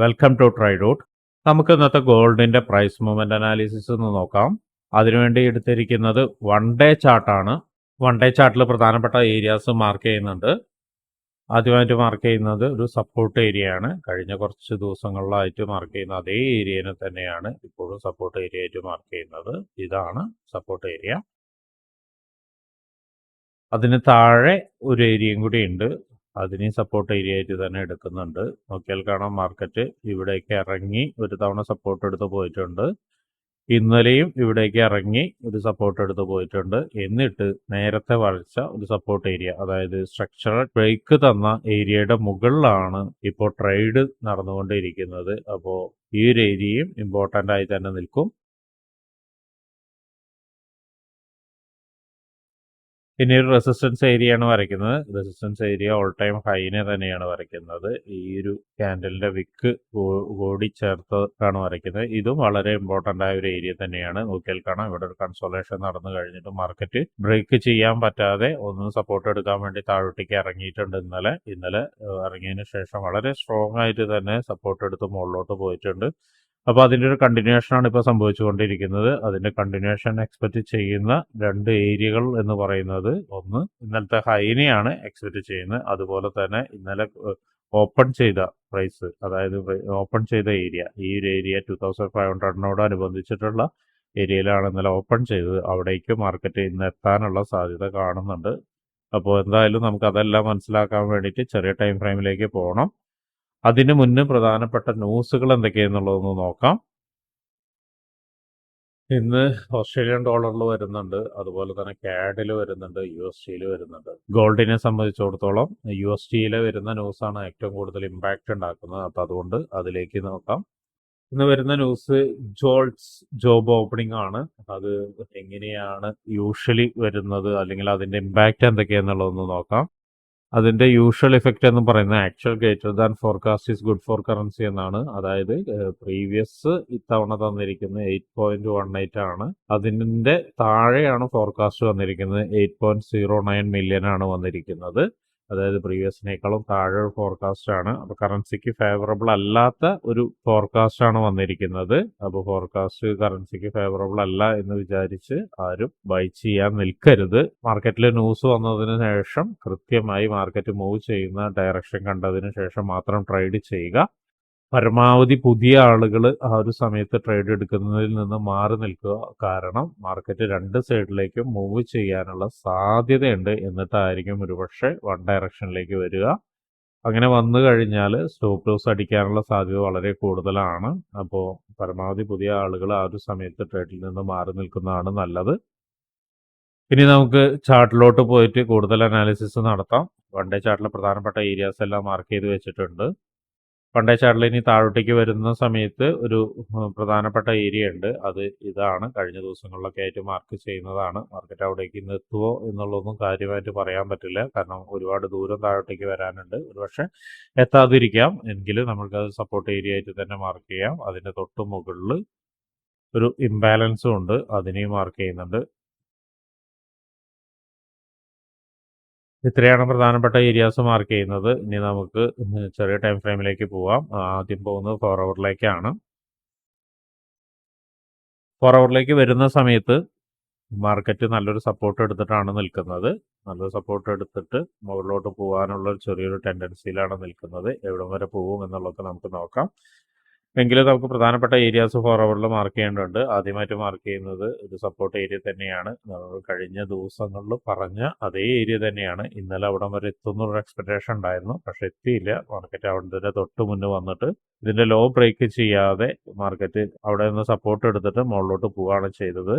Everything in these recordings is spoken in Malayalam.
വെൽക്കം ടു ട്രൈഡോട്ട് നമുക്ക് ഇന്നത്തെ ഗോൾഡിന്റെ പ്രൈസ് മൂവ്മെന്റ് അനാലിസിസ് ഒന്ന് നോക്കാം. അതിനുവേണ്ടി എടുത്തിരിക്കുന്നത് വൺ ഡേ ചാർട്ടാണ് വൺ ഡേ ചാർട്ടിൽ പ്രധാനപ്പെട്ട ഏരിയാസ് മാർക്ക് ചെയ്യുന്നുണ്ട്. ആദ്യമായിട്ട് മാർക്ക് ചെയ്യുന്നത് ഒരു സപ്പോർട്ട് ഏരിയയാണ് കഴിഞ്ഞ കുറച്ച് ദിവസങ്ങളിലായിട്ട് മാർക്ക് ചെയ്യുന്ന അതേ ഏരിയനെ തന്നെയാണ് ഇപ്പോഴും സപ്പോർട്ട് ഏരിയ ആയിട്ട് മാർക്ക് ചെയ്യുന്നത്. ഇതാണ് സപ്പോർട്ട് ഏരിയ അതിന് താഴെ ഒരു ഏരിയയും കൂടി ഉണ്ട്. അതിനെ സപ്പോർട്ട് ഏരിയ ആയിട്ട് തന്നെ എടുക്കുന്നുണ്ട്. നോക്കിയാൽ കാണാം മാർക്കറ്റ് ഇവിടേക്ക് ഇറങ്ങി ഒരു തവണ സപ്പോർട്ട് എടുത്ത് പോയിട്ടുണ്ട്. ഇന്നലെയും ഇവിടേക്ക് ഇറങ്ങി ഒരു സപ്പോർട്ട് എടുത്ത് പോയിട്ടുണ്ട്. എന്നിട്ട് നേരത്തെ വരച്ച ഒരു സപ്പോർട്ട് ഏരിയ അതായത് സ്ട്രക്ചറൽ ബ്രേക്ക് തന്ന ഏരിയയുടെ മുകളിലാണ് ഇപ്പോൾ ട്രേഡ് നടന്നുകൊണ്ടിരിക്കുന്നത്. അപ്പോൾ ഈ ഒരു ഏരിയയും ഇമ്പോർട്ടന്റ് ആയി തന്നെ നിൽക്കും. ഇനി ഒരു റെസിസ്റ്റൻസ് ഏരിയ ആണ് വരയ്ക്കുന്നത്. റെസിസ്റ്റൻസ് ഏരിയ ഓൾ ടൈം ഹൈനെ തന്നെയാണ് വരയ്ക്കുന്നത്. ഈ ഒരു ക്യാൻഡലിന്റെ വിക്ക് കൂടി ചേർത്താണ് വരയ്ക്കുന്നത്. ഇതും വളരെ ഇമ്പോർട്ടന്റ് ആയ ഒരു ഏരിയ തന്നെയാണ്. നോക്കിയാൽ കാണാം. ഇവിടെ ഒരു കൺസോളേഷൻ നടന്നു കഴിഞ്ഞിട്ട് മാർക്കറ്റ് ബ്രേക്ക് ചെയ്യാൻ പറ്റാതെ ഒന്നും സപ്പോർട്ട് എടുക്കാൻ വേണ്ടി താഴോട്ടേക്ക് ഇറങ്ങിയിട്ടുണ്ട് ഇന്നലെ. ഇന്നലെ ഇറങ്ങിയതിന് ശേഷം വളരെ സ്ട്രോങ് ആയിട്ട് തന്നെ സപ്പോർട്ട് എടുത്ത് മുകളിലോട്ട് പോയിട്ടുണ്ട്. അപ്പോൾ അതിന്റെ ഒരു കണ്ടിന്യൂഷൻ ആണ് ഇപ്പോൾ സംഭവിച്ചുകൊണ്ടിരിക്കുന്നത്. അതിന്റെ കണ്ടിന്യൂഷൻ എക്സ്പെക്റ്റ് ചെയ്യുന്ന രണ്ട് ഏരിയകൾ എന്ന് പറയുന്നത് ഒന്ന് ഇന്നലത്തെ ഹൈനെയാണ് എക്സ്പെക്റ്റ് ചെയ്യുന്നത്. അതുപോലെ തന്നെ ഇന്നലെ ഓപ്പൺ ചെയ്ത പ്രൈസ് അതായത് ഓപ്പൺ ചെയ്ത ഏരിയ. ഈ ഒരു ഏരിയ ടു തൗസൻഡ് ഫൈവ് ഹൺഡ്രഡിനോട് അനുബന്ധിച്ചിട്ടുള്ള ഏരിയയിലാണ് ഇന്നലെ ഓപ്പൺ ചെയ്തത്. അവിടേക്ക് മാർക്കറ്റ് ഇന്ന് എത്താനുള്ള സാധ്യത കാണുന്നുണ്ട്. അപ്പോൾ എന്തായാലും നമുക്ക് അതെല്ലാം മനസ്സിലാക്കാൻ വേണ്ടിയിട്ട് ചെറിയ ടൈം ഫ്രെയിമിലേക്ക് പോകണം അതിന് മുന്നേ പ്രധാനപ്പെട്ട ന്യൂസുകൾ എന്തൊക്കെയാണെന്നുള്ളതൊന്ന് നോക്കാം. ഇന്ന് ഓസ്ട്രേലിയൻ ഡോളറിൽ വരുന്നുണ്ട്. അതുപോലെ തന്നെ കാഡിൽ വരുന്നുണ്ട്. യു എസ് ടിയിൽ വരുന്നുണ്ട്. ഗോൾഡിനെ സംബന്ധിച്ചിടത്തോളം യു എസ് ടിയിൽ വരുന്ന ന്യൂസാണ് ഏറ്റവും കൂടുതൽ ഇമ്പാക്റ്റ് ഉണ്ടാക്കുന്നത്. അപ്പം അതുകൊണ്ട് അതിലേക്ക് നോക്കാം. ഇന്ന് വരുന്ന ന്യൂസ് ജോൾട്സ് ജോബ് ഓപ്പണിംഗ് ആണ്. അത് എങ്ങനെയാണ് യൂഷ്വലി വരുന്നത്? അല്ലെങ്കിൽ അതിന്റെ ഇമ്പാക്റ്റ് എന്തൊക്കെയാണെന്നുള്ളതൊന്ന് നോക്കാം. അതിന്റെ യൂഷ്വൽ ഇഫക്റ്റ് എന്ന് പറയുന്നത് actual greater than forecast is good for currency എന്നാണ്. അതായത് പ്രീവിയസ് ഇത്തവണ തന്നിരിക്കുന്ന എയ്റ്റ് പോയിന്റ് വൺ എയ്റ്റ് ആണ്. അതിന്റെ താഴെയാണ് ഫോർകാസ്റ്റ് വന്നിരിക്കുന്നത്. Eight point zero nine million ആണ് വന്നിരിക്കുന്നത്. അതായത് പ്രീവിയസിനേക്കാളും താഴെ ഒരു ഫോർകാസ്റ്റ് ആണ്. അപ്പോൾ കറൻസിക്ക് ഫേവറബിൾ അല്ലാത്ത ഒരു ഫോർകാസ്റ്റ് ആണ് വന്നിരിക്കുന്നത്. അപ്പോൾ ഫോർകാസ്റ്റ് കറൻസിക്ക് ഫേവറബിൾ അല്ല എന്ന് വിചാരിച്ച് ആരും ബൈ ചെയ്യാൻ നിൽക്കരുത്. മാർക്കറ്റിൽ ന്യൂസ് വന്നതിന് ശേഷം കൃത്യമായി മാർക്കറ്റ് മൂവ് ചെയ്യുന്ന ഡയറക്ഷൻ കണ്ടതിന് ശേഷം മാത്രം ട്രേഡ് ചെയ്യുക. പരമാവധി പുതിയ ആളുകൾ ആ ഒരു സമയത്ത് ട്രേഡ് എടുക്കുന്നതിൽ നിന്ന് മാറി നിൽക്കുക കാരണം മാർക്കറ്റ് രണ്ട് സൈഡിലേക്കും മൂവ് ചെയ്യാനുള്ള സാധ്യതയുണ്ട് എന്നിട്ടായിരിക്കും ഒരുപക്ഷെ വൺ ഡയറക്ഷനിലേക്ക് വരിക. അങ്ങനെ വന്നു കഴിഞ്ഞാൽ സ്റ്റോപ്പ് ലോസ് അടിക്കാനുള്ള സാധ്യത വളരെ കൂടുതലാണ്. അപ്പോൾ പരമാവധി പുതിയ ആളുകൾ ആ ഒരു സമയത്ത് ട്രേഡിൽ നിന്ന് മാറി നിൽക്കുന്നതാണ് നല്ലത്. ഇനി നമുക്ക് ചാർട്ടിലോട്ട് പോയിട്ട് കൂടുതൽ അനാലിസിസ് നടത്താം. വൺ ഡേ ചാർട്ടിലെ പ്രധാനപ്പെട്ട ഏരിയാസ് എല്ലാം മാർക്ക് ചെയ്ത് വെച്ചിട്ടുണ്ട്. ചാർട്ടിൽ ഇനി താഴോട്ടേക്ക് വരുന്ന സമയത്ത് ഒരു പ്രധാനപ്പെട്ട ഏരിയ ഉണ്ട്. അത് ഇതാണ്. കഴിഞ്ഞ ദിവസങ്ങളിലൊക്കെ ആയിട്ട് മാർക്ക് ചെയ്യുന്നതാണ്. മാർക്കറ്റ് അവിടേക്ക് ഇന്ന് എത്തുമോ എന്നുള്ളതൊന്നും കാര്യമായിട്ട് പറയാൻ പറ്റില്ല. കാരണം ഒരുപാട് ദൂരം താഴോട്ടേക്ക് വരാനുണ്ട്. ഒരുപക്ഷെ എത്താതിരിക്കാം. എങ്കിലും നമുക്കത് സപ്പോർട്ട് ഏരിയ ആയിട്ട് തന്നെ മാർക്ക് ചെയ്യാം. അതിന്റെ തൊട്ട് മുകളിൽ ഒരു ഇംബാലൻസും ഉണ്ട്. അതിനെയും മാർക്ക് ചെയ്യുന്നുണ്ട്. ഇത്രയാണ് പ്രധാനപ്പെട്ട ഏരിയാസ് മാർക്ക് ചെയ്യുന്നത്. ഇനി നമുക്ക് ചെറിയ ടൈം ഫ്രെയിമിലേക്ക് പോവാം. ആദ്യം പോകുന്നത് ഫോർ അവറിലേക്കാണ് ഫോർ അവറിലേക്ക് വരുന്ന സമയത്ത് മാർക്കറ്റ് നല്ലൊരു സപ്പോർട്ട് എടുത്തിട്ടാണ് നിൽക്കുന്നത്. നല്ലൊരു സപ്പോർട്ട് എടുത്തിട്ട് മുകളിലോട്ട് പോകാനുള്ള ചെറിയൊരു ടെൻഡൻസിയിലാണ് നിൽക്കുന്നത്. എവിടം വരെ പോകും എന്നുള്ളതൊക്കെ നമുക്ക് നോക്കാം. എങ്കിലും നമുക്ക് പ്രധാനപ്പെട്ട ഏരിയാസ് ഫോർ അവറിൽ മാർക്ക് ചെയ്യേണ്ടതുണ്ട്. ആദ്യമായിട്ട് മാർക്ക് ചെയ്യുന്നത് ഒരു സപ്പോർട്ട് ഏരിയ തന്നെയാണ്. നമ്മൾ കഴിഞ്ഞ ദിവസങ്ങളിൽ പറഞ്ഞ അതേ ഏരിയ തന്നെയാണ്. ഇന്നലെ അവിടം വരെ എത്തുന്നൊരു എക്സ്പെക്ടേഷൻ ഉണ്ടായിരുന്നു. പക്ഷെ എത്തിയില്ല. മാർക്കറ്റ് അവിടെ തൊട്ട് മുന്നേ വന്നിട്ട് ഇതിന്റെ ലോ ബ്രേക്ക് ചെയ്യാതെ മാർക്കറ്റ് അവിടെ നിന്ന് സപ്പോർട്ട് എടുത്തിട്ട് മുകളിലോട്ട് പോവുകയാണ് ചെയ്തത്.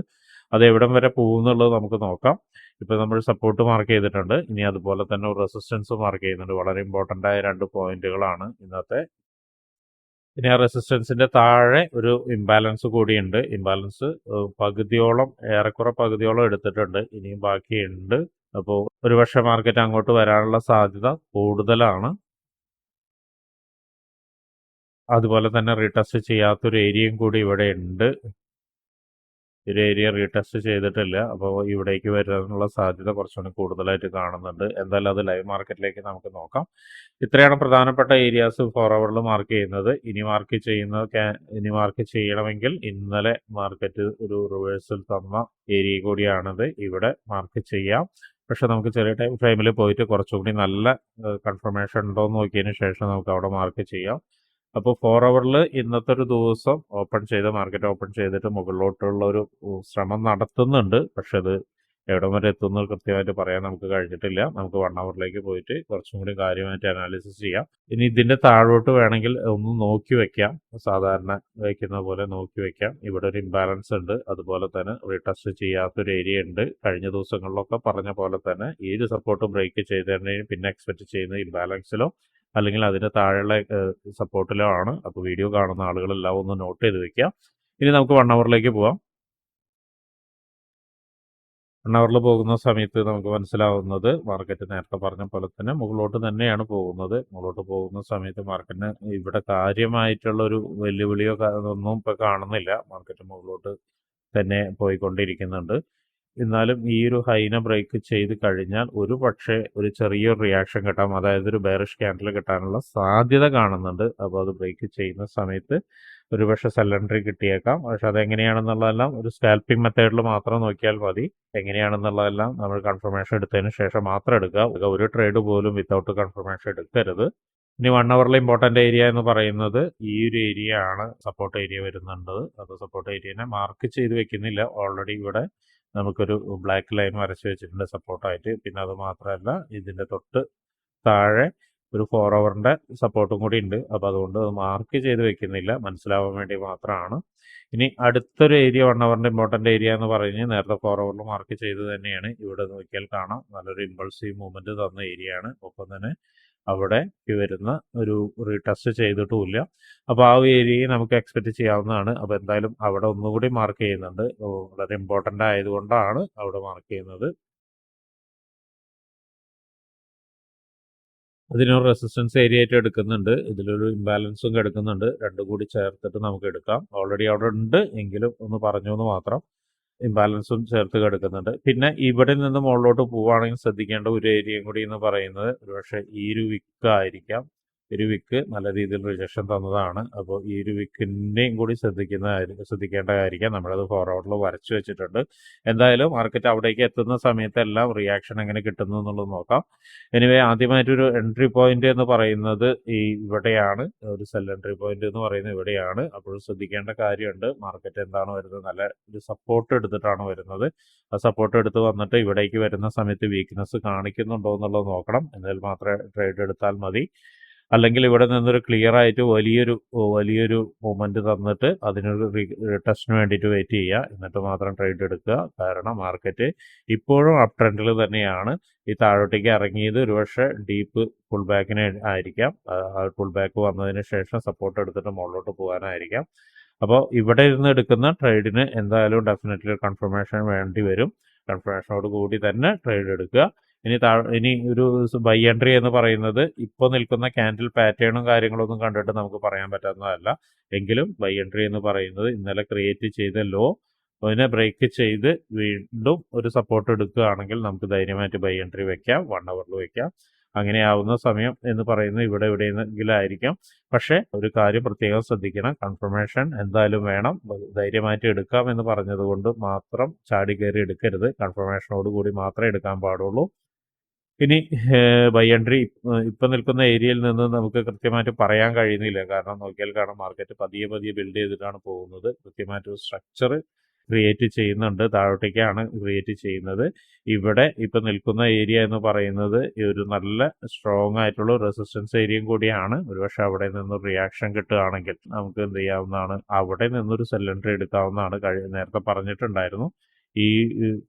അത് എവിടം വരെ പോകുന്നുള്ളത് നമുക്ക് നോക്കാം. ഇപ്പൊ നമ്മൾ സപ്പോർട്ട് മാർക്ക് ചെയ്തിട്ടുണ്ട്. ഇനി അതുപോലെ തന്നെ റെസിസ്റ്റൻസ് മാർക്ക് ചെയ്യുന്നുണ്ട്. വളരെ ഇമ്പോർട്ടന്റ് ആയ രണ്ട് പോയിന്റുകളാണ് ഇന്നത്തെ ഇനി ആ റെസിസ്റ്റൻസിന്റെ താഴെ ഒരു ഇംബാലൻസ് കൂടിയുണ്ട്. ഇംബാലൻസ് പകുതിയോളം ഏറെക്കുറെ പകുതിയോളം എടുത്തിട്ടുണ്ട്. ഇനിയും ബാക്കിയുണ്ട്. അപ്പോൾ ഒരുപക്ഷെ മാർക്കറ്റ് അങ്ങോട്ട് വരാനുള്ള സാധ്യത കൂടുതലാണ്. അതുപോലെ തന്നെ റീടെസ്റ്റ് ചെയ്യാത്തൊരു ഏരിയയും കൂടി ഇവിടെ ഉണ്ട് ഒരു ഏരിയ റീടെസ്റ്റ് ചെയ്തിട്ടില്ല. അപ്പോൾ ഇവിടേക്ക് വരാനുള്ള സാധ്യത കുറച്ചുകൂടി കൂടുതലായിട്ട് കാണുന്നുണ്ട്. എന്തായാലും അത് ലൈവ് മാർക്കറ്റിലേക്ക് നമുക്ക് നോക്കാം. ഇത്രയാണ് പ്രധാനപ്പെട്ട ഏരിയാസ് ഫോർ അവറിൽ മാർക്ക് ചെയ്യുന്നത്. ഇനി മാർക്ക് ചെയ്യുന്ന ഇനി മാർക്ക് ചെയ്യണമെങ്കിൽ ഇന്നലെ മാർക്കറ്റ് ഒരു റിവേഴ്സൽ തന്ന ഏരിയ കൂടിയാണിത്. ഇവിടെ മാർക്ക് ചെയ്യാം. പക്ഷെ നമുക്ക് ചെറിയ ടൈം ഫ്രെയിമിൽ പോയിട്ട് കുറച്ചുകൂടി നല്ല കൺഫർമേഷൻ ഉണ്ടോ എന്ന് നോക്കിയതിന് ശേഷം നമുക്ക് അവിടെ മാർക്ക് ചെയ്യാം. അപ്പോൾ ഫോർ അവറിൽ ഇന്നത്തെ ഒരു ദിവസം ഓപ്പൺ ചെയ്ത് മാർക്കറ്റ് ഓപ്പൺ ചെയ്തിട്ട് മുകളിലോട്ടുള്ള ഒരു ശ്രമം നടത്തുന്നുണ്ട്. പക്ഷെ അത് എവിടം വരെ എത്തുന്നു കൃത്യമായിട്ട് പറയാൻ നമുക്ക് കഴിഞ്ഞിട്ടില്ല. നമുക്ക് വൺ അവറിലേക്ക് പോയിട്ട് കുറച്ചും കൂടി കാര്യമായിട്ട് അനാലിസിസ് ചെയ്യാം. ഇനി ഇതിന്റെ താഴോട്ട് വേണമെങ്കിൽ ഒന്ന് നോക്കി വെക്കാം. സാധാരണ വയ്ക്കുന്ന പോലെ നോക്കി വെക്കാം. ഇവിടെ ഒരു ഇംബാലൻസ് ഉണ്ട്. അതുപോലെ തന്നെ റീടെസ്റ്റ് ചെയ്യാത്തൊരു ഏരിയ ഉണ്ട്. കഴിഞ്ഞ ദിവസങ്ങളിലൊക്കെ പറഞ്ഞ പോലെ തന്നെ ഏത് സപ്പോർട്ട് ബ്രേക്ക് ചെയ്തതിന് പിന്നെ എക്സ്പെക്ട് ചെയ്യുന്ന ഇംബാലൻസിലോ അല്ലെങ്കിൽ അതിന്റെ താഴെയുള്ള സപ്പോർട്ടിലോ ആണ്. അപ്പോൾ വീഡിയോ കാണുന്ന ആളുകളെല്ലാം ഒന്ന് നോട്ട് ചെയ്ത് വെക്കാം ഇനി നമുക്ക് വൺ അവറിലേക്ക് പോവാം. വൺ അവറിൽ പോകുന്ന സമയത്ത് നമുക്ക് മനസ്സിലാവുന്നത് മാർക്കറ്റ് നേരത്തെ പറഞ്ഞ പോലെ തന്നെ മുകളിലോട്ട് തന്നെയാണ് പോകുന്നത്. മുകളിലോട്ട് പോകുന്ന സമയത്ത് മാർക്കറ്റിന് ഇവിടെ കാര്യമായിട്ടുള്ള ഒരു വെല്ലുവിളിയോ ഒന്നും ഇപ്പോൾ കാണുന്നില്ല. മാർക്കറ്റ് മുകളിലോട്ട് തന്നെ പോയിക്കൊണ്ടിരിക്കുന്നുണ്ട്. എന്നാലും ഈ ഒരു ഹൈന ബ്രേക്ക് ചെയ്ത് കഴിഞ്ഞാൽ ഒരു പക്ഷേ ഒരു ചെറിയൊരു റിയാക്ഷൻ കിട്ടാം. അതായത് ഒരു ബെയറിഷ് ക്യാൻഡിൽ കിട്ടാനുള്ള സാധ്യത കാണുന്നുണ്ട്. അപ്പോൾ അത് ബ്രേക്ക് ചെയ്യുന്ന സമയത്ത് ഒരുപക്ഷെ സെലണ്ടറി കിട്ടിയേക്കാം. പക്ഷെ അതെങ്ങനെയാണെന്നുള്ളതെല്ലാം ഒരു സ്കാൽപ്പിംഗ് മെത്തേഡിൽ മാത്രം നോക്കിയാൽ മതി. എങ്ങനെയാണെന്നുള്ളതെല്ലാം നമ്മൾ കൺഫർമേഷൻ എടുത്തതിന് ശേഷം മാത്രം എടുക്കുക. ഒരു ട്രേഡ് പോലും വിത്തൗട്ട് കൺഫർമേഷൻ എടുക്കരുത്. ഇനി വൺ അവറിലെ ഇമ്പോർട്ടന്റ് ഏരിയ എന്ന് പറയുന്നത് ഈ ഒരു ഏരിയ ആണ് സപ്പോർട്ട് ഏരിയ വരുന്നുണ്ട്. അപ്പോൾ സപ്പോർട്ട് ഏരിയനെ മാർക്ക് ചെയ്ത് വെക്കുന്നില്ല. ഓൾറെഡി ഇവിടെ നമുക്കൊരു ബ്ലാക്ക് ലൈൻ വരച്ച് വെച്ചിട്ടുണ്ട് സപ്പോർട്ടായിട്ട്. പിന്നെ അത് മാത്രമല്ല ഇതിന്റെ തൊട്ട് താഴെ ഒരു ഫോർ ഓവറിന്റെ സപ്പോർട്ടും കൂടി ഉണ്ട്. അപ്പോൾ അതുകൊണ്ട് അത് മാർക്ക് ചെയ്ത് വെക്കുന്നില്ല. മനസ്സിലാവാൻ വേണ്ടി മാത്രമാണ്. ഇനി അടുത്തൊരു ഏരിയ വൺ അവറിന്റെ ഇമ്പോർട്ടന്റ് ഏരിയ എന്ന് പറഞ്ഞ് നേരത്തെ ഫോർ ഓവറിൽ മാർക്ക് ചെയ്ത് തന്നെയാണ്. ഇവിടെ നോക്കിയാൽ കാണാം. നല്ലൊരു ഇമ്പൾസീവ് മൂവ്മെന്റ് തന്ന ഏരിയയാണ്. ഒപ്പം തന്നെ അവിടെ വരുന്ന ഒരു റീടെസ്റ്റ് ചെയ്തിട്ടുമില്ല. അപ്പോൾ ആ ഏരിയയെ നമുക്ക് എക്സ്പെക്ട് ചെയ്യാവുന്നതാണ്. അപ്പോൾ എന്തായാലും അവിടെ ഒന്നുകൂടി മാർക്ക് ചെയ്യുന്നുണ്ട്. വളരെ ഇമ്പോർട്ടന്റ് ആയതുകൊണ്ടാണ് അവിടെ മാർക്ക് ചെയ്യുന്നത്. അതിനൊരു റെസിസ്റ്റൻസ് ഏരിയ ആയിട്ട് എടുക്കുന്നുണ്ട്. ഇതിലൊരു ഇംബാലൻസും എടുക്കുന്നുണ്ട് രണ്ടും കൂടി ചേർത്തിട്ട് നമുക്ക് എടുക്കാം. ഓൾറെഡി അവിടെ ഉണ്ട്. എങ്കിലും ഒന്ന് പറഞ്ഞു എന്ന് മാത്രം. ഇംബാലൻസും ചേർത്ത് കിടക്കുന്നുണ്ട്. പിന്നെ ഇവിടെ നിന്ന് മുകളിലോട്ട് പോവുകയാണെങ്കിൽ ശ്രദ്ധിക്കേണ്ട ഒരു ഏരിയയും കൂടി എന്ന് പറയുന്നത് ഒരുപക്ഷെ ഈ ഒരു വിക്ക് ആയിരിക്കാം ഒരു വിക്ക് നല്ല രീതിയിൽ റിജക്ഷൻ തന്നതാണ്. അപ്പോൾ ഈ ഇരുവിക്കിന്റെയും കൂടി ശ്രദ്ധിക്കുന്ന ശ്രദ്ധിക്കേണ്ട കാര്യം നമ്മളത് ഫോർവേഡിൽ വരച്ചു വെച്ചിട്ടുണ്ട്. എന്തായാലും മാർക്കറ്റ് അവിടേക്ക് എത്തുന്ന സമയത്തെല്ലാം റിയാക്ഷൻ എങ്ങനെ കിട്ടുന്നു എന്നുള്ളത് നോക്കാം. എനിവേ ആദ്യമായിട്ടൊരു എൻട്രി പോയിന്റ് എന്ന് പറയുന്നത് ഈ ഇവിടെയാണ്. ഒരു സെൽ എൻട്രി പോയിന്റ് എന്ന് പറയുന്നത് ഇവിടെയാണ്. അപ്പോൾ ശ്രദ്ധിക്കേണ്ട കാര്യമുണ്ട്. മാർക്കറ്റ് എന്താണ് വരുന്നത്? നല്ല ഒരു സപ്പോർട്ട് എടുത്തിട്ടാണ് വരുന്നത്. ആ സപ്പോർട്ട് എടുത്ത് വന്നിട്ട് ഇവിടേക്ക് വരുന്ന സമയത്ത് വീക്ക്നെസ് കാണിക്കുന്നുണ്ടോ എന്നുള്ളത് നോക്കണം. എന്നാൽ മാത്രമേ ട്രേഡ് എടുത്താൽ മതി. അല്ലെങ്കിൽ ഇവിടെ നിന്നൊരു ക്ലിയർ ആയിട്ട് വലിയൊരു വലിയൊരു മൂവ്മെന്റ് തന്നിട്ട് അതിനൊരു ടെസ്റ്റിന് വേണ്ടിയിട്ട് വെയിറ്റ് ചെയ്യുക. എന്നിട്ട് മാത്രം ട്രേഡ് എടുക്കുക. കാരണം മാർക്കറ്റ് ഇപ്പോഴും അപ് ട്രെൻഡിൽ തന്നെയാണ്. ഈ താഴോട്ടേക്ക് ഇറങ്ങിയത് ഒരുപക്ഷെ ഡീപ്പ് പുൾ ബാക്കിന് ആയിരിക്കാം. പുൾ ബാക്ക് വന്നതിന് ശേഷം സപ്പോർട്ട് എടുത്തിട്ട് മുകളിലോട്ട് പോകാനായിരിക്കാം. അപ്പോൾ ഇവിടെ ഇരുന്ന് എടുക്കുന്ന ട്രേഡിന് എന്തായാലും ഡെഫിനറ്റ്ലി കൺഫർമേഷൻ വേണ്ടി വരും. കൺഫർമേഷനോട് കൂടി തന്നെ ട്രേഡ് എടുക്കുക. ഇനി താ ഇനി ഒരു ബൈ എൻട്രി എന്ന് പറയുന്നത് ഇപ്പോൾ നിൽക്കുന്ന ക്യാൻഡിൽ പാറ്റേണും കാര്യങ്ങളൊന്നും കണ്ടിട്ട് നമുക്ക് പറയാൻ പറ്റുന്നതല്ല എങ്കിലും ബൈ എൻട്രി എന്ന് പറയുന്നത് ഇന്നലെ ക്രിയേറ്റ് ചെയ്ത ലോ അതിനെ ബ്രേക്ക് ചെയ്ത് വീണ്ടും ഒരു സപ്പോർട്ട് എടുക്കുകയാണെങ്കിൽ നമുക്ക് ധൈര്യമായിട്ട് ബൈ എൻട്രി വെക്കാം വൺ അവറിൽ വെക്കാം. അങ്ങനെ അങ്ങനെയാവുന്ന സമയം എന്ന് പറയുന്നത് ഇവിടെ എവിടെയെങ്കിലും പക്ഷേ ഒരു കാര്യം പ്രത്യേകം ശ്രദ്ധിക്കണം. കൺഫർമേഷൻ എന്തായാലും വേണം. ധൈര്യമായിട്ട് എടുക്കാം എന്ന് പറഞ്ഞതുകൊണ്ട് മാത്രം ചാടി കയറി എടുക്കരുത്. കൺഫർമേഷനോട് കൂടി മാത്രമേ എടുക്കാൻ പാടുള്ളൂ. ഇനി ബൈ ഇപ്പം നിൽക്കുന്ന ഏരിയയിൽ നിന്ന് നമുക്ക് കൃത്യമായിട്ട് പറയാൻ കഴിയുന്നില്ല. കാരണം നോക്കിയാൽ കാരണം മാർക്കറ്റ് പതിയെ പതിയെ ബിൽഡ് ചെയ്തിട്ടാണ് പോകുന്നത്. കൃത്യമായിട്ടൊരു സ്ട്രക്ചർ ക്രിയേറ്റ് ചെയ്യുന്നുണ്ട്. താഴോട്ടേക്കാണ് ക്രിയേറ്റ് ചെയ്യുന്നത്. ഇവിടെ ഇപ്പം നിൽക്കുന്ന ഏരിയ എന്ന് പറയുന്നത് ഒരു നല്ല സ്ട്രോങ് ആയിട്ടുള്ള റെസിസ്റ്റൻസ് ഏരിയയും കൂടിയാണ്. ഒരുപക്ഷെ അവിടെ നിന്ന് റിയാക്ഷൻ കിട്ടുകയാണെങ്കിൽ നമുക്ക് എന്ത് ചെയ്യാവുന്നതാണ്? അവിടെ നിന്നൊരു സെല്ലൻട്രി എടുക്കാവുന്നതാണ്. കഴി നേരത്തെ പറഞ്ഞിട്ടുണ്ടായിരുന്നു. ഈ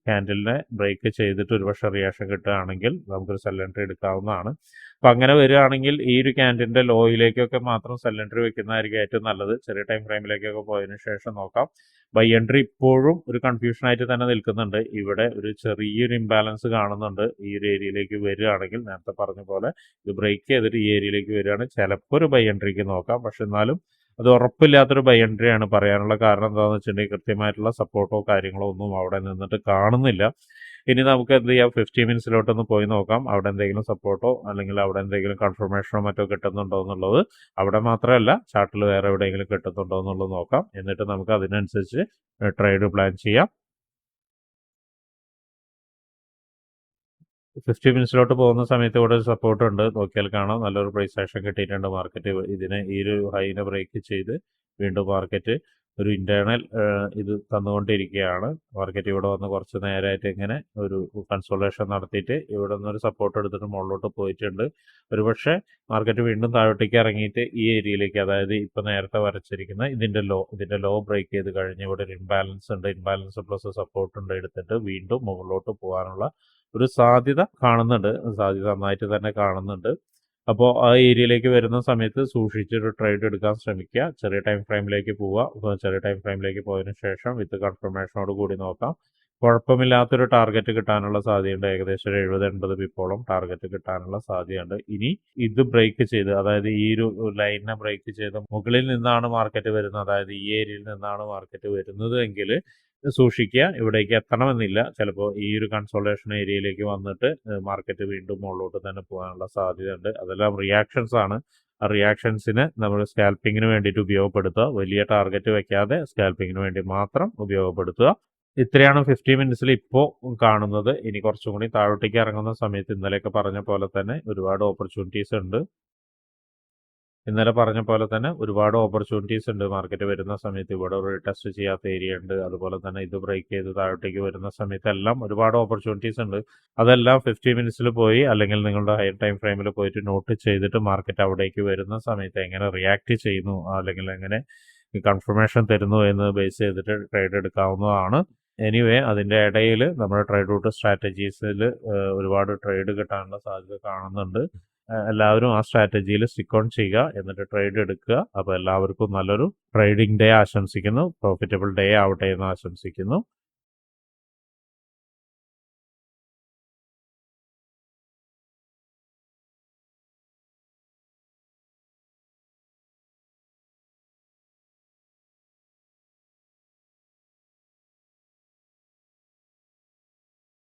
ക്യാൻഡലിനെ ബ്രേക്ക് ചെയ്തിട്ട് ഒരുപക്ഷെ റിയാക്ഷൻ കിട്ടുകയാണെങ്കിൽ നമുക്കൊരു സെല്ലൻട്രി എടുക്കാവുന്നതാണ്. അപ്പം അങ്ങനെ വരികയാണെങ്കിൽ ഈ ഒരു ക്യാൻഡലിന്റെ ലോയിലേക്കൊക്കെ മാത്രം സെല്ലൻട്രി വെക്കുന്നതായിരിക്കും ഏറ്റവും നല്ലത്. ചെറിയ ടൈം ഫ്രെയിമിലേക്കൊക്കെ പോയതിന് ശേഷം നോക്കാം. ബൈ എൻട്രി ഇപ്പോഴും ഒരു കൺഫ്യൂഷനായിട്ട് തന്നെ നിൽക്കുന്നുണ്ട്. ഇവിടെ ഒരു ചെറിയൊരു ഇംബാലൻസ് കാണുന്നുണ്ട്. ഈ ഒരു ഏരിയയിലേക്ക് വരികയാണെങ്കിൽ നേരത്തെ പറഞ്ഞ പോലെ ഇത് ബ്രേക്ക് ചെയ്തിട്ട് ഈ ഏരിയയിലേക്ക് വരികയാണ് ചിലപ്പോൾ ഒരു ബൈ എൻട്രിക്ക് നോക്കാം. പക്ഷെ എന്നാലും അത് ഉറപ്പില്ലാത്തൊരു ബൈ എൻട്രിയാണ് പറയാനുള്ള കാരണം എന്താണെന്ന് വെച്ചിട്ടുണ്ടെങ്കിൽ കൃത്യമായിട്ടുള്ള സപ്പോർട്ടോ കാര്യങ്ങളോ ഒന്നും അവിടെ നിന്നിട്ട് കാണുന്നില്ല. ഇനി നമുക്ക് എന്ത് ചെയ്യാം? ഫിഫ്റ്റി മിനിറ്റ്സിലോട്ടൊന്ന് പോയി നോക്കാം. അവിടെ എന്തെങ്കിലും സപ്പോർട്ടോ അല്ലെങ്കിൽ അവിടെ എന്തെങ്കിലും കൺഫർമേഷനോ മറ്റോ കിട്ടുന്നുണ്ടോ എന്നുള്ളത് അവിടെ മാത്രമല്ല ചാർട്ടിൽ വേറെ എവിടെയെങ്കിലും കിട്ടുന്നുണ്ടോ എന്നുള്ളത് നോക്കാം. എന്നിട്ട് നമുക്ക് അതിനനുസരിച്ച് ട്രേഡ് പ്ലാൻ ചെയ്യാം. ഫിഫ്റ്റി മിനിറ്റ്സിലോട്ട് പോകുന്ന സമയത്ത് ഇവിടെ ഒരു സപ്പോർട്ട് ഉണ്ട്. നോക്കിയാൽ കാണാം. നല്ലൊരു പ്രൈസ് ആക്ഷൻ കിട്ടിയിട്ടുണ്ട് മാർക്കറ്റ് ഇതിനെ ഈ ഒരു ഹൈനെ ബ്രേക്ക് ചെയ്ത് വീണ്ടും മാർക്കറ്റ് ഒരു ഇന്റേണൽ ഇത് തന്നുകൊണ്ടിരിക്കുകയാണ്. മാർക്കറ്റ് ഇവിടെ വന്ന് കുറച്ച് നേരമായിട്ട് ഇങ്ങനെ ഒരു കൺസോളേഷൻ നടത്തിയിട്ട് ഇവിടെ നിന്ന് ഒരു സപ്പോർട്ട് എടുത്തിട്ട് മുകളിലോട്ട് പോയിട്ടുണ്ട്. ഒരുപക്ഷെ മാർക്കറ്റ് വീണ്ടും താഴോട്ടേക്ക് ഇറങ്ങിയിട്ട് ഈ ഏരിയയിലേക്ക് അതായത് ഇപ്പൊ നേരത്തെ വരച്ചിരിക്കുന്ന ഇതിന്റെ ലോ ഇതിന്റെ ലോ ബ്രേക്ക് ചെയ്ത് കഴിഞ്ഞ് ഇവിടെ ഒരു ഇംബാലൻസ് ഉണ്ട്. ഇംബാലൻസ് പ്ലസ് സപ്പോർട്ട് ഉണ്ട് എടുത്തിട്ട് വീണ്ടും മുകളിലോട്ട് പോകാനുള്ള ഒരു സാധ്യത കാണുന്നുണ്ട്. സാധ്യത നന്നായിട്ട് തന്നെ കാണുന്നുണ്ട്. അപ്പോൾ ആ ഏരിയയിലേക്ക് വരുന്ന സമയത്ത് സൂക്ഷിച്ചൊരു ട്രേഡ് എടുക്കാൻ ശ്രമിക്കുക. ചെറിയ ടൈം ഫ്രെയിമിലേക്ക് പോവുക. ചെറിയ ടൈം ഫ്രെയിമിലേക്ക് പോയതിനു ശേഷം വിത്ത് കൺഫർമേഷനോട് കൂടി നോക്കാം. കുഴപ്പമില്ലാത്തൊരു ടാർഗറ്റ് കിട്ടാനുള്ള സാധ്യതയുണ്ട്. ഏകദേശം ഒരു എഴുപത് എൺപത് പിപ്പോളം ടാർഗറ്റ് കിട്ടാനുള്ള സാധ്യതയുണ്ട്. ഇനി ഇത് ബ്രേക്ക് ചെയ്ത് അതായത് ഈ ഒരു ലൈനിനെ ബ്രേക്ക് ചെയ്ത് മുകളിൽ നിന്നാണ് മാർക്കറ്റ് വരുന്നത്. അതായത് ഈ ഏരിയയിൽ നിന്നാണ് മാർക്കറ്റ് വരുന്നത് എങ്കിൽ സൂക്ഷിക്കുക. ഇവിടേക്ക് എത്തണമെന്നില്ല. ചിലപ്പോൾ ഈ ഒരു കൺസോളേഷൻ ഏരിയയിലേക്ക് വന്നിട്ട് മാർക്കറ്റ് വീണ്ടും മുകളിലോട്ട് തന്നെ പോകാനുള്ള സാധ്യതയുണ്ട്. അതെല്ലാം റിയാക്ഷൻസ് ആണ്. ആ റിയാക്ഷൻസിന് നമ്മൾ സ്കാൽപ്പിങ്ങിന് വേണ്ടിയിട്ട് ഉപയോഗപ്പെടുത്തുക. വലിയ ടാർഗറ്റ് വെക്കാതെ സ്കാൽപ്പിങ്ങിന് വേണ്ടി മാത്രം ഉപയോഗപ്പെടുത്തുക. ഇത്രയാണ് ഫിഫ്റ്റി മിനിറ്റ്സിൽ ഇപ്പോൾ കാണുന്നത്. ഇനി കുറച്ചും കൂടി താഴോട്ടേക്ക് ഇറങ്ങുന്ന സമയത്ത് ഇന്നലെയൊക്കെ പറഞ്ഞ പോലെ തന്നെ ഒരുപാട് ഓപ്പർച്യൂണിറ്റീസ് ഉണ്ട്. ഇന്നലെ പറഞ്ഞ പോലെ തന്നെ ഒരുപാട് ഓപ്പർച്യൂണിറ്റീസ് ഉണ്ട്. മാർക്കറ്റ് വരുന്ന സമയത്ത് ഇവിടെ ഒരു ടെസ്റ്റ് ചെയ്യാത്ത ഏരിയ ഉണ്ട്. അതുപോലെ തന്നെ ഇത് ബ്രേക്ക് ചെയ്ത് താഴോട്ടേക്ക് വരുന്ന സമയത്ത് എല്ലാം ഒരുപാട് ഓപ്പർച്യൂണിറ്റീസ് ഉണ്ട്. അതെല്ലാം ഫിഫ്റ്റി മിനിറ്റ്സിൽ പോയി അല്ലെങ്കിൽ നിങ്ങളുടെ ഹയർ ടൈം ഫ്രെയിമിൽ പോയിട്ട് നോട്ട് ചെയ്തിട്ട് മാർക്കറ്റ് അവിടേക്ക് വരുന്ന സമയത്ത് എങ്ങനെ റിയാക്ട് ചെയ്യുന്നു അല്ലെങ്കിൽ എങ്ങനെ കൺഫർമേഷൻ തരുന്നു എന്ന് ബേസ് ചെയ്തിട്ട് ട്രേഡ് എടുക്കാവുന്നതാണ്. എനിവേ അതിന്റെ ഇടയിൽ നമ്മുടെ ട്രേഡ് റൂട്ട് സ്ട്രാറ്റജീസിൽ ഒരുപാട് ട്രേഡ് കിട്ടാനുള്ള സാധ്യത കാണുന്നുണ്ട്. എല്ലാവരും ആ സ്ട്രാറ്റജിയിൽ സ്റ്റിക്ക് ഓൺ ചെയ്യുക എന്നിട്ട് ട്രേഡ് എടുക്കുക. അപ്പോൾ എല്ലാവർക്കും നല്ലൊരു ട്രേഡിംഗ് ഡേ ആശംസിക്കുന്നു. പ്രോഫിറ്റബിൾ ഡേ ആവട്ടെ എന്ന് ആശംസിക്കുന്നു.